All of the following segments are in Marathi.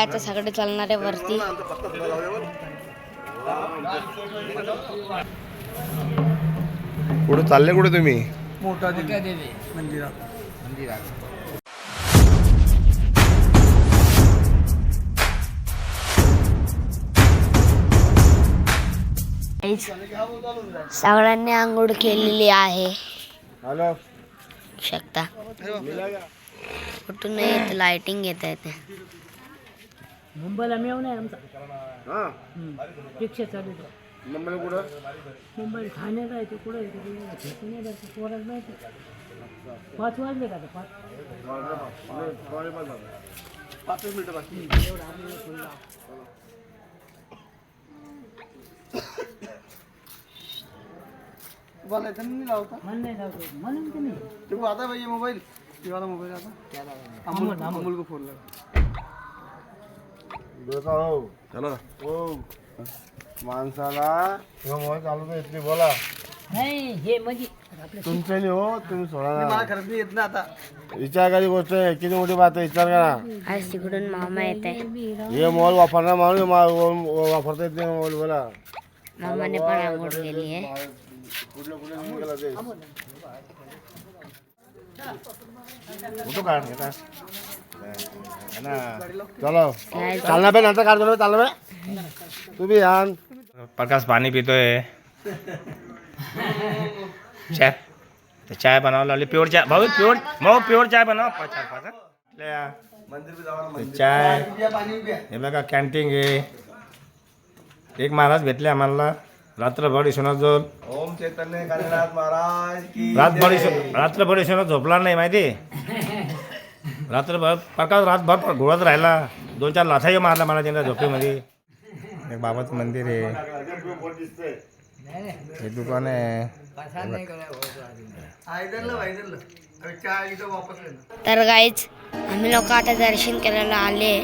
काय आता सगळे चालणार आहे वरती. कुठे चालले कुठे तुम्ही? मोठा देवी मंदिरात सगळ्यांनी आंघोळ केलेली आहे. हॅलो. शकता. कुठून येत? लाइटिंग येत. आहे मुंबईला मेव नाही आमचा. हा. रिक्षा चालू आहे. मुंबईला कुठं? मुंबई ठाण्यात आहे ते कुठं आहे? ते भेटून नाही पोराला माहिती पाच वाजले का आता? पाच. पाच मिनिटं बाकी. बोलायचं नाही लावता मन नाही लावतो. म्हणून की नाही ते आता पाहिजे मोबाईल. तेव्हा मोबाईल आता. अमोल, अमोल अमोल. अमोल को फोन लगा हो. चला. हो. माणसाला मोबाईल चालू बोला. नाही हे म्हणजे तुमचं नाही हो तुम्ही सोडा मला ना खरंच नाही येत ना आता. विचार करी गोष्ट आहे? किती मोठी बात आहे विचार करा. आज तिकडून मामा येत आहे. हे मोबाईल वापरणार माणूस मा- वा- वापरता येत नाही मोबाईल बोला. मामाने पण आंघोळ केली आहे. कुठल्या कुठल्या फोटो काढ हे चलो. चालना पे नंतर काढतो चालना पे. तुम्ही भी प्रकाश पाणी पितोय. चाय. ते चाय बनावं लागली प्युअर चाय. भाऊ प्युअर भाऊ प्युअर चाय बनव चार पाच चाय. हे बघा कॅन्टीन आहे एक महाराज भेटले आम्हाला. रात्रभर इशोनाजवळ ओम चैतन्य कालीनाथ महाराज की रातभर रात्रभर झोपला नाही माहिती? रात्रभर प्रकाश रातभर घोळत राहिला. दोन चार लाथाही मारला मला त्यांना झोपेमध्ये. एक बाबाचं मंदिर आहे. हे दुकान आहे. तर गाईच आम्ही लोक आता दर्शन करायला आले.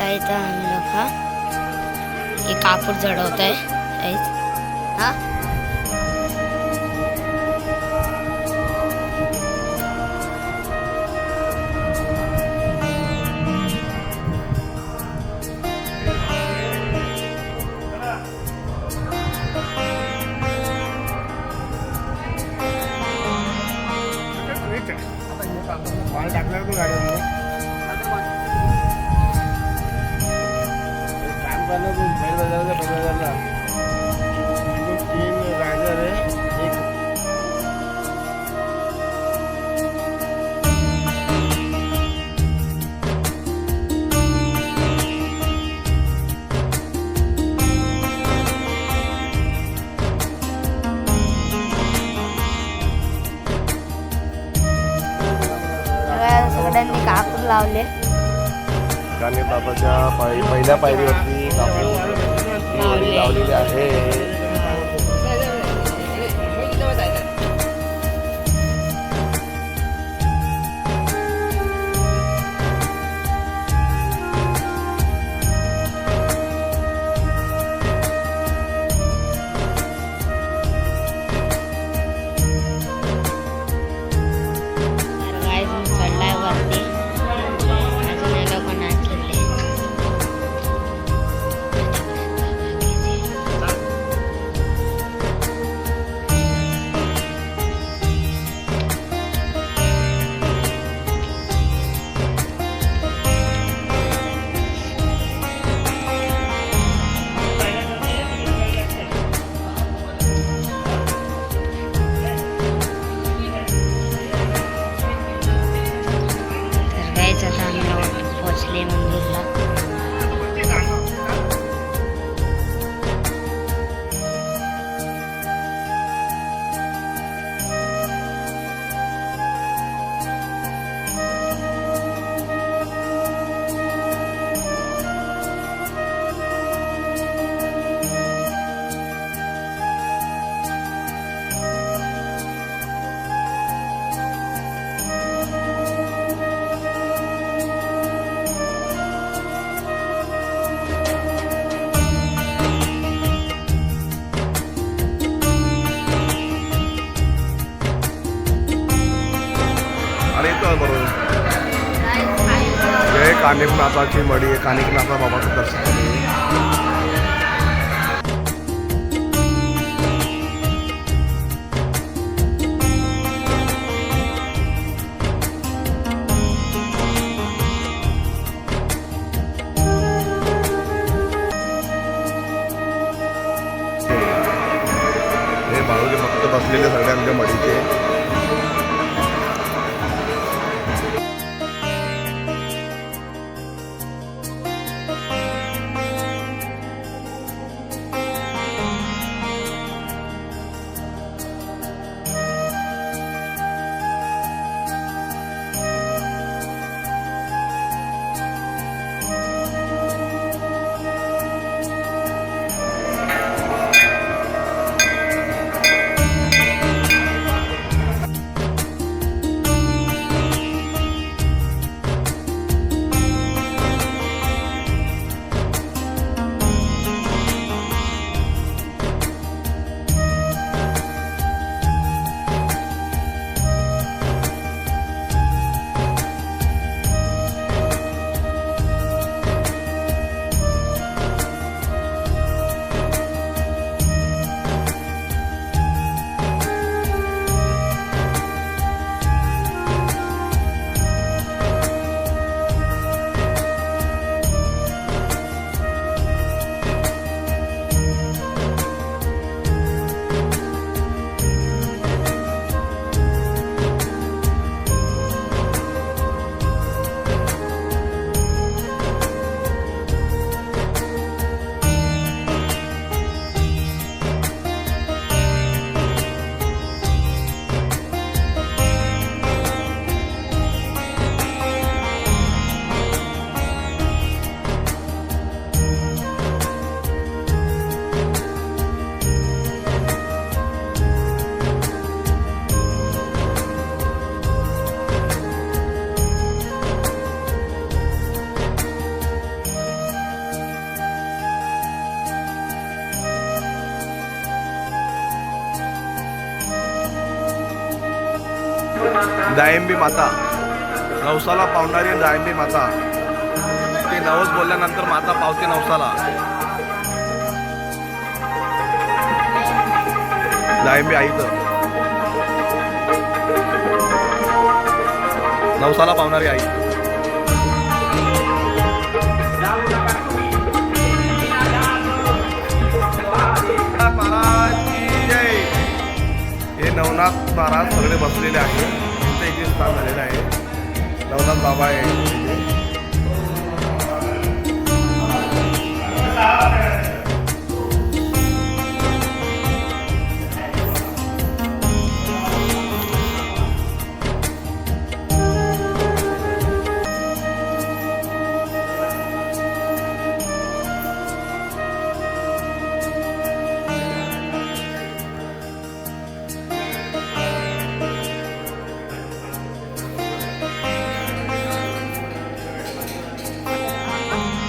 आम्ही लोक हे कापूर जडवत आहे हा? पहिल्या पायरीवरती कापूर लावलेली आहे. जय कानिकनाथाची मडी कानिकनाथा बाबाचं दर्शन केले. दायंबी माता. नवसाला पावणारी दायंबी माता. ते नवस बोलल्यानंतर माता पावते नवसाला. दायंबी आईचं. नवसाला पावणारी आई. महाराज हे नवनाथ महाराज सगळे बसलेले आहेत. जे स्थान झालेलं आहे. नवनाथ बाबा आहे.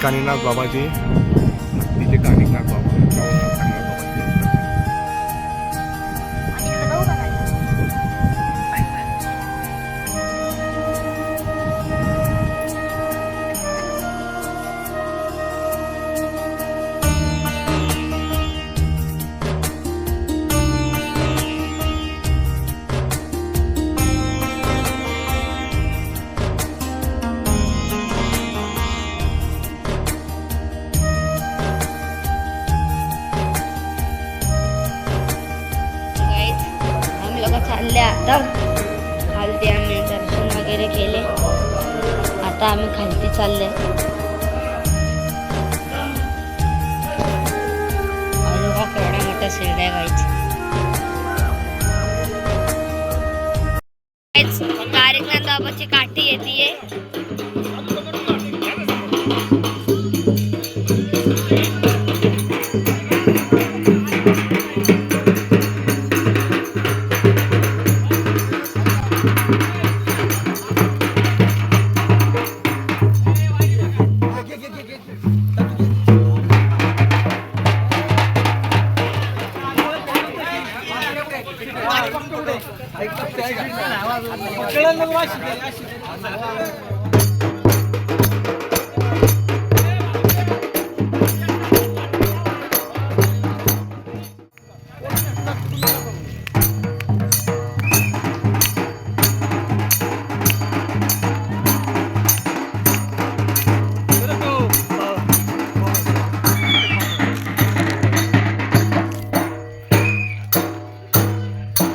इथे. कानिनाथ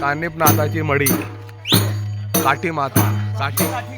कानिप नाथाची मडी काठी माता. काठी.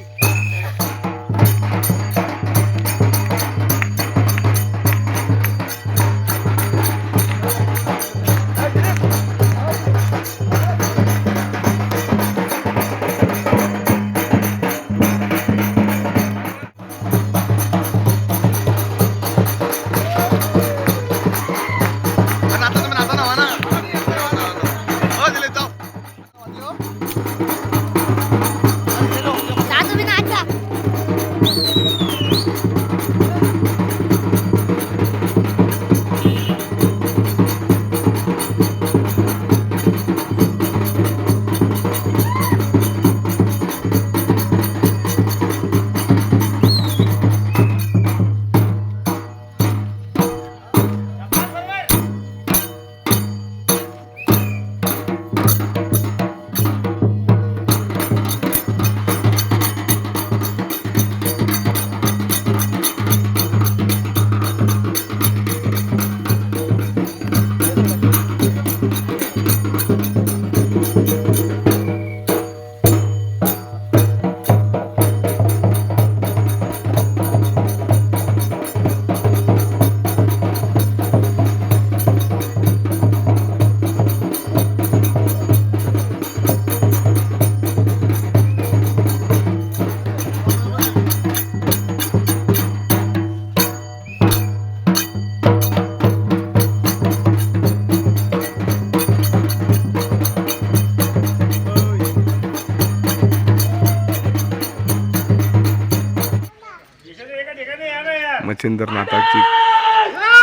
मच्छिंद्रनाथाची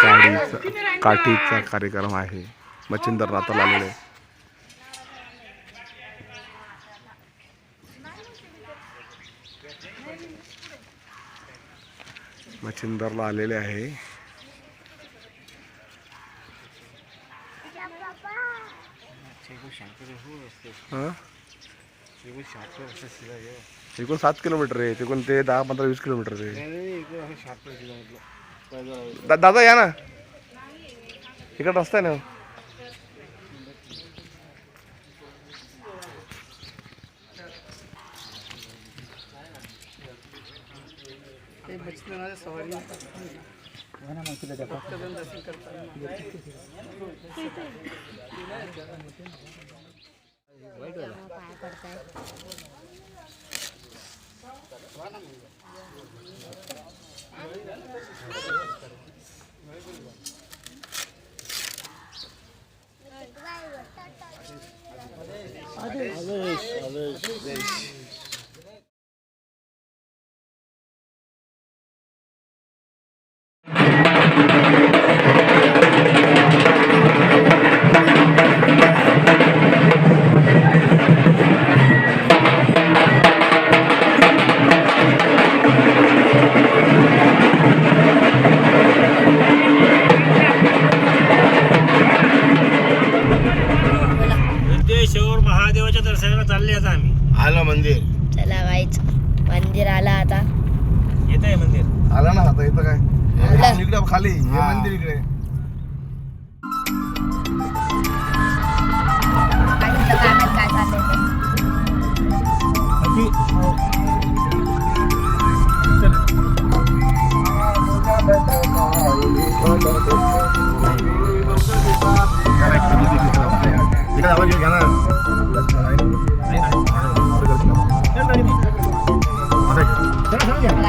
काडीचा काठीचा कार्यक्रम आहे. मच्छिंद्रनाथाला आलेले. मच्छिंदरला आलेले आहे. हं? एकूण सात किलोमीटर आहे तिकडून ते दहा पंधरा वीस किलोमीटर आहे. दा- दादा या ना. इकडे रस्ता आहे ना. सिद्धेश्वर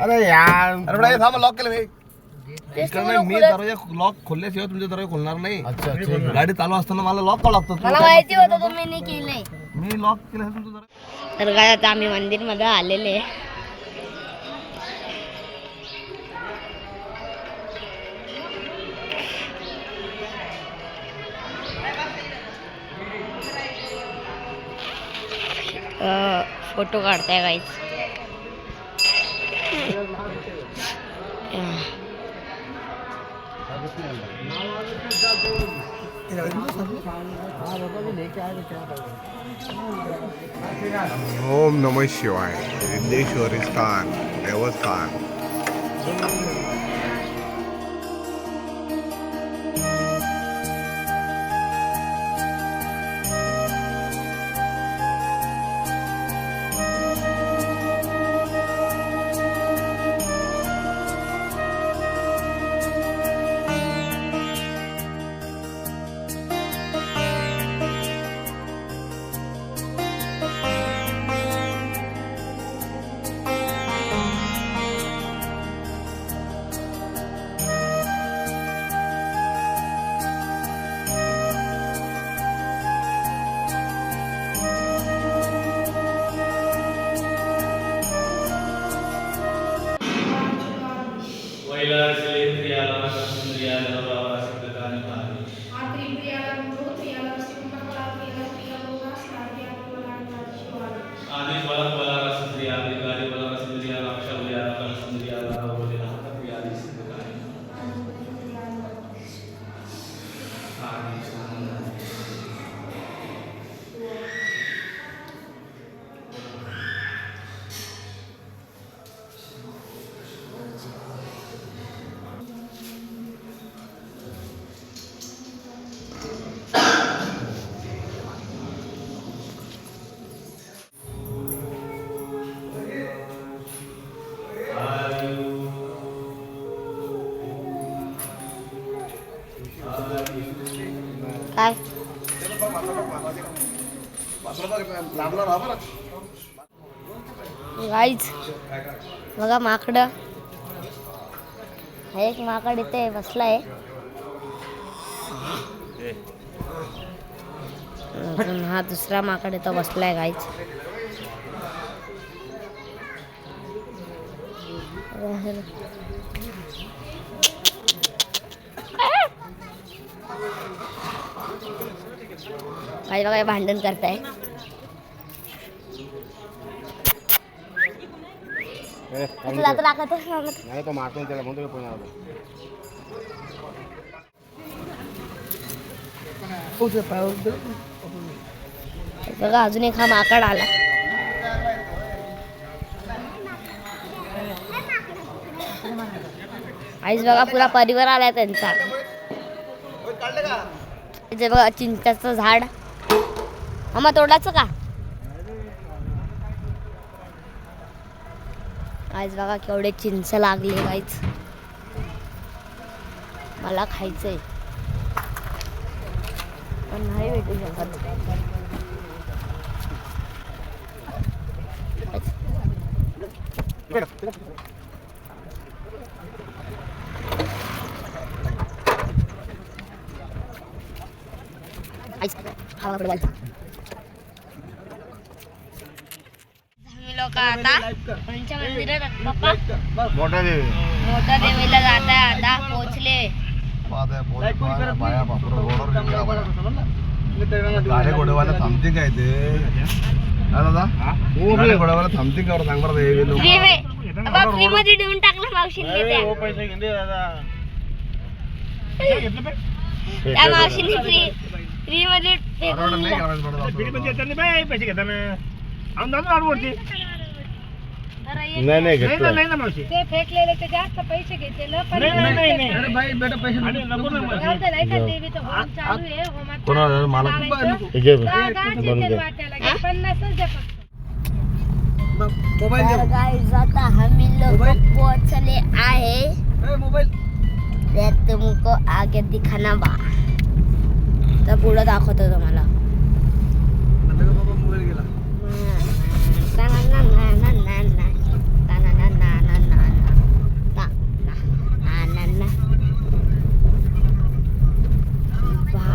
अरे यार अरे हे थांब लॉक केलं मी इकडनं म्हणून मी दरवाजा लॉक खोलल्याशिवाय तुमचे दरवाजा खोलणार नाही। अच्छा अच्छा गाडी चालू असताना मला लॉक करावं लागतं मला माहिती होतं तुम्ही नाही केलंय मी लॉक केलं असेल तुमचं दरवाजा तर काय आता आम्ही मंदिरमध्ये आलेले फोटो काढताय काहीच ओम नमः शिवाय. सिद्धेश्वरी स्थान देवस्थान. गाईच बघा माकड. हा एक माकड इथे बसलाय. अजून हा दुसरा माकड इथं बसलाय गाईच काही बघा भांडण करताय. तुला. नाही तो मारतो त्याला म्हणतो पण आलो. बघा अजून एक हा माकड आला. आईच बघा पुरा परिवार आलाय त्यांचा. बघा चिंचाचं झाड. आम्हा तोडायचं का? आज बघा केवढे चिंच लागले काहीच मला खायचंय. पण नाही भेटू शकत. आम्ही लोक आता. कोणच्या मंदिरात आहोत, पप्पा मोठा देवी मोठ्या देवीला जात आहे आता पोहोचले गाडी घोडेवाला थांबते काय ते हा दादा गाडी घोडेवाला थांबते का बरं सांग बरं हे लोक फ्री फ्री मध्ये देऊन टाकलं मावशीने त्या पैसे घेऊन दे दादा त्या मावशीने फ्री फ्री मध्ये फेकून परवडत नाही दिलं. करायचं पडत असं. पैसे घेताना जरा नाही नाही घेतलं. ते फेकलेले ते जास्त पैसे घेतलेलं पण अरे भाई बेटा पैसे जाऊ दे, नाही का देवीचं होम चालू आहे होमात कोणाला मला. हे घे. दहा दहा बनवून जिल्ह्यात दे. वाटायला घे. पन्नासच द्या फक्त. मोबाईल तर guys, आता आम्ही लोक पोहोचले आहे. मोबाईल. ते तुमको आगे दिखाना बा. तर पुढं दाखवतो तुम्हाला.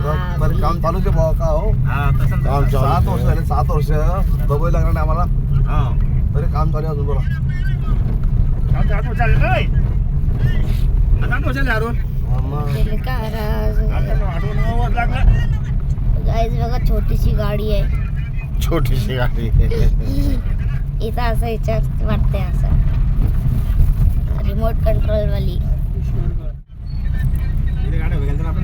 हा, काम चालू आहे बाबा का हो? हा तसं काम चालू वर्ष झाले सात वर्ष. दबाई लागणार नाही आम्हाला. हा. तरी काम चालू अजून बोला झाले आता झाले अरुण. छोटीशी गाडी आहे. छोटीशी गाडी. इथं असं विचार वाटतंय असं. रिमोट कंट्रोल वाली. आपण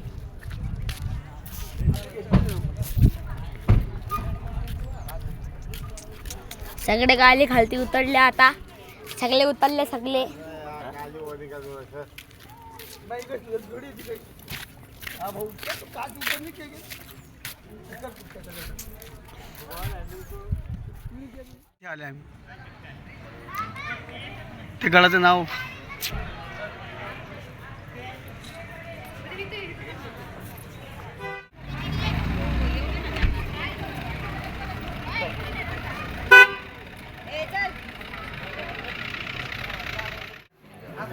सगळे गायले खालती उतरले आता. सगळे उतरले सगळे. आले आम्ही. ते गळाचं नाव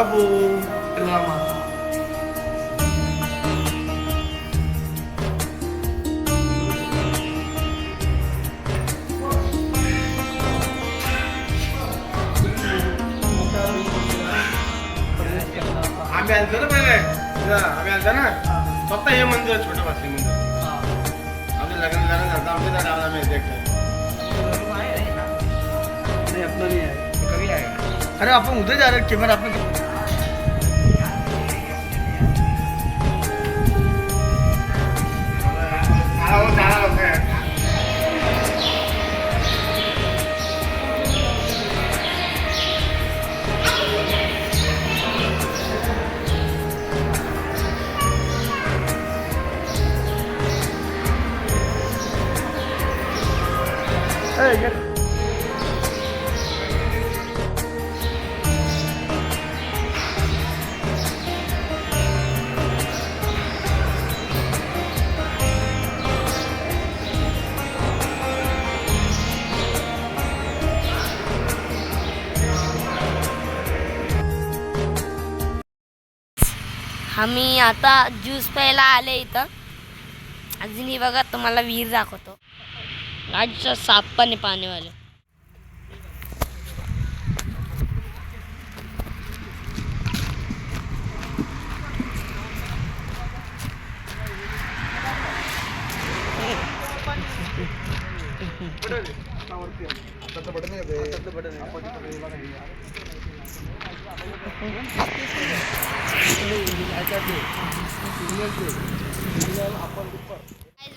बाबू आम्ही आलतो ना पहिले. आम्ही आलतो ना. फक्त हे मंदिर आहे, छोटं वासली मंदिर. आमचं लग्न झालं नंतर आमच्या त्या गावाला आम्ही नहीं अपना नहीं है कभी आएगा अरे अपन उधर जा रहे कैमरा अपन झाला हो, झाला आम्ही आता ज्यूस प्यायला आले इथं. अजूनही बघा तुम्हाला विहीर दाखवतो. गाडीचा साप पण आहे पाणीवाले.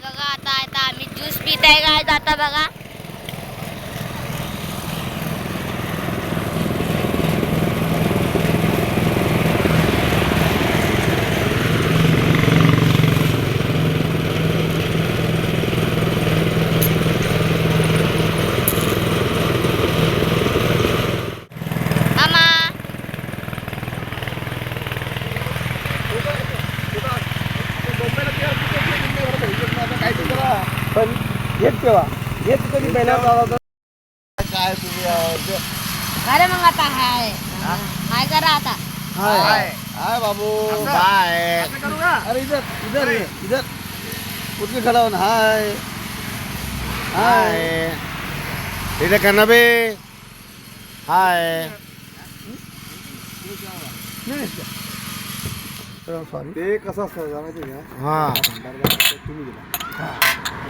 बघा आता आता आम्ही ज्यूस पित आहे काय आता बघा मामा पण घेत तेव्हा घेत कधी पहिल्या काय तुम्ही अं, अरे मग आता हाय. हाय करा आता. हाय. हाय. बाबू. बाय. अरे इधर इधर इधर. उठ के खड़ा होना. हाय. हाय. इथे करना बे हाय. सॉरी ते कसं असतं माहिती का? हा. तुम्ही दिला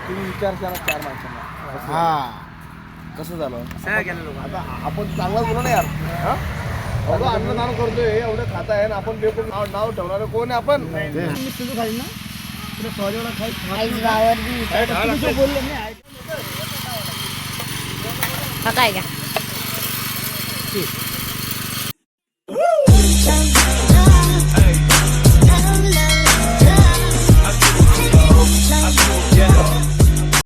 तुम्ही विचार करा चार माणसांना. हा. कसं झालं? आता आपण चांगला बोला ना यार. हा? एवढं अन्नदान करतोय एवढं खाताय आणि आपण बेपूर नाव नाव ठेवणार कोण आहे आपण? मी तुझं खाईल ना. तुला सॉरी एवढा तुम्ही जो बोलले नाही. हा का